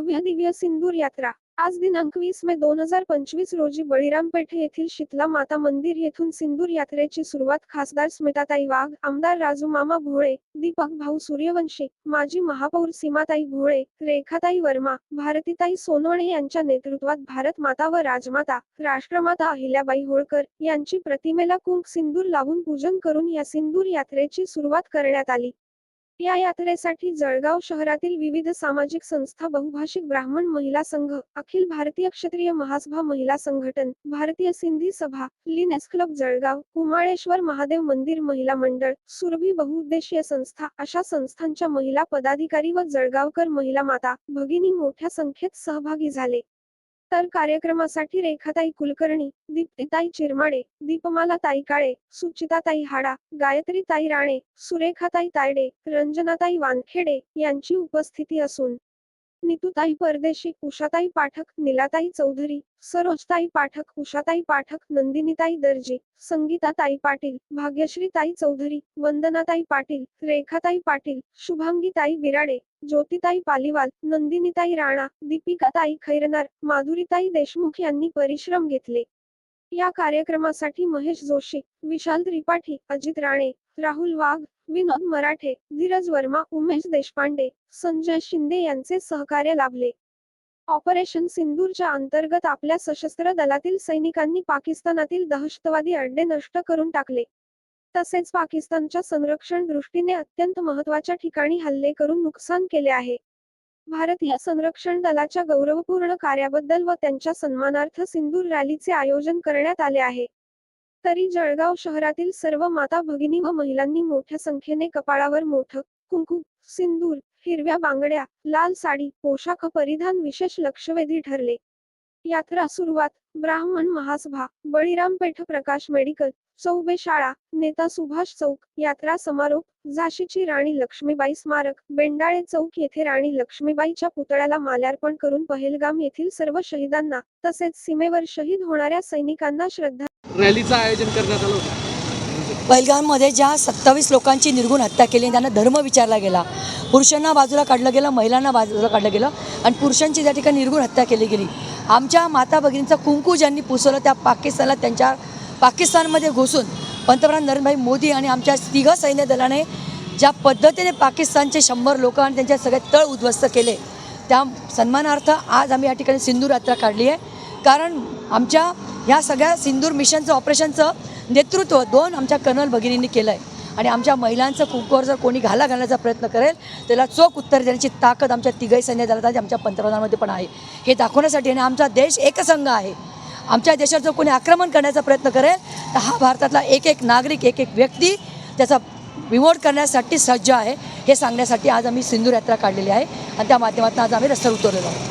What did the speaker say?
भव्य दिव्य सिंदूर यात्रा. आज दिनांक वीस मे दोन हजार पंचवीस रोजी बळीरामपेठ येथील शीतला माता मंदिर येथून सिंदूर यात्रेची सुरुवात खासदार स्मिताताई वाघ आमदार राजू मामा भोळे दीपक भाऊ सूर्यवंशी माजी महापौर सीमाताई भोळे रेखाताई वर्मा भारतीताई सोनवणे यांच्या नेतृत्वात भारत माता व राजमाता राष्ट्रमाता अहिल्याबाई होळकर यांची प्रतिमेला कुंक सिंदूर लावून पूजन करून या सिंदूर यात्रेची सुरुवात करण्यात आली. या यात्रेसाठी जळगाव शहरातील विविध सामाजिक संस्था बहुभाषिक ब्राह्मण महिला संघ अखिल भारतीय क्षत्रिय महासभा महिला संघटन भारतीय सिंधी सभा लिनेस क्लब जळगाव कुमाळेश्वर महादेव मंदिर महिला मंडळ सुरभी बहुउद्देशीय संस्था अशा संस्थांच्या महिला पदाधिकारी व जळगावकर महिला माता भगिनी मोठ्या संख्येत सहभागी झाले. तर कार्यक्रमासाठी रेखाताई कुलकर्णी दीप्तिताई चिरमाडे दीपमालाताई काळे सुचिताताई हाडा गायत्रीताई राणे सुरेखाताई तायडे रंजनाताई वानखेडे यांची उपस्थिती असून नितुताई परदेशी उषाताई पाठक निलाताई चौधरी सरोजताई पाठक उषाताई पाठक नंदिनीताई दर्जी संगीताताई पाटील भाग्यश्रीताई चौधरी वंदनाताई पाटील रेखाताई पाटील शुभांगीताई बिराडे ज्योतिताई पालीवाल नंदिनीताई राणा दीपिकाताई खैरनार माधुरीताई देशमुख यांनी परिश्रम घेतले. या कार्यक्रमासाठी महेश जोशी विशाल त्रिपाठी अजित राणे राहुल वाघ विनोद मराठे धीरज वर्मा उमेश देशपांडे संजय शिंदे यांचे सहकार्य लाभले. ऑपरेशन सिंदूरच्या अंतर्गत आपल्या सशस्त्र दलातील सैनिकांनी पाकिस्तानातील दहशतवादी अड्डे नष्ट करून टाकले. तसेच पाकिस्तानच्या संरक्षण दृष्टीने अत्यंत महत्त्वाच्या ठिकाणी हल्ले करून नुकसान केले आहे. भारतीय संरक्षण दलाच्या गौरवपूर्ण कार्याबद्दल व त्यांच्या सन्मानार्थ सिंदूर रॅलीचे आयोजन करण्यात आले आहे. तरी जळगाव शहरातील सर्व माता भगिनी व महिलांनी मोठ्या संख्येने कपाळावर मोठं कुंकू सिंदूर हिरव्या बांगड्या लाल साडी पोशाख परिधान विशेष लक्षवेधी ठरले. यात्रा सुरुवात ब्राह्मण महासभा बळीराम पेठ प्रकाश मेडिकल चौबे शाळा नेता सुभाष चौक यात्रा समारोप झाशीची राणी लक्ष्मीबाई स्मारक बेंडाळे चौक येथे राणी लक्ष्मीबाईच्या पुतळ्याला माल्यार्पण करून पहेलगाम येथील सर्व शहीदांना तसेच सीमेवर शहीद होणाऱ्या सैनिकांना श्रद्धा रॅलीचं आयोजन करण्यात आलं होतं. पहिलगाममध्ये ज्या सत्तावीस लोकांची निर्गुण हत्या केली आणि त्यांना धर्म विचारला गेला. पुरुषांना बाजूला काढलं गेलं महिलांना बाजूला काढलं गेलं आणि पुरुषांची त्या ठिकाणी निर्गुण हत्या केली गेली. आमच्या माता भगिनींचं कुंकू ज्यांनी पुसवलं त्या पाकिस्तानला त्यांच्या पाकिस्तानमध्ये घुसून पंतप्रधान नरेंद्रभाई मोदी आणि आमच्या तिघं सैन्य दलाने ज्या पद्धतीने पाकिस्तानचे शंभर लोक आणि त्यांचे सगळे तळ उद्ध्वस्त केले त्या सन्मानार्थ आज आम्ही या ठिकाणी सिंदूर यात्रा काढली आहे. कारण आमच्या ह्या सगळ्या सिंदूर मिशनचं ऑपरेशनचं नेतृत्व दोन आमच्या कर्नल भगिनींनी केलं आहे आणि आमच्या महिलांचं कुंकूवर जर कोणी घाला घालण्याचा प्रयत्न करेल त्याला चोख उत्तर देण्याची ताकद आमच्या तिघही सैन्य दलात आमच्या पंतप्रधानामध्ये पण आहे. हे दाखवण्यासाठी आणि आमचा देश एकसंघ आहे. आमच्या देशात जर कोणी आक्रमण करण्याचा प्रयत्न करेल तर हा भारतातला एक एक नागरिक एक एक व्यक्ती त्याचा विमोड करण्यासाठी सज्ज आहे हे सांगण्यासाठी आज आम्ही सिंदूर यात्रा काढलेली आहे. आणि त्या माध्यमातून आज आम्ही रस्त्यावर उतरलेलो आहोत.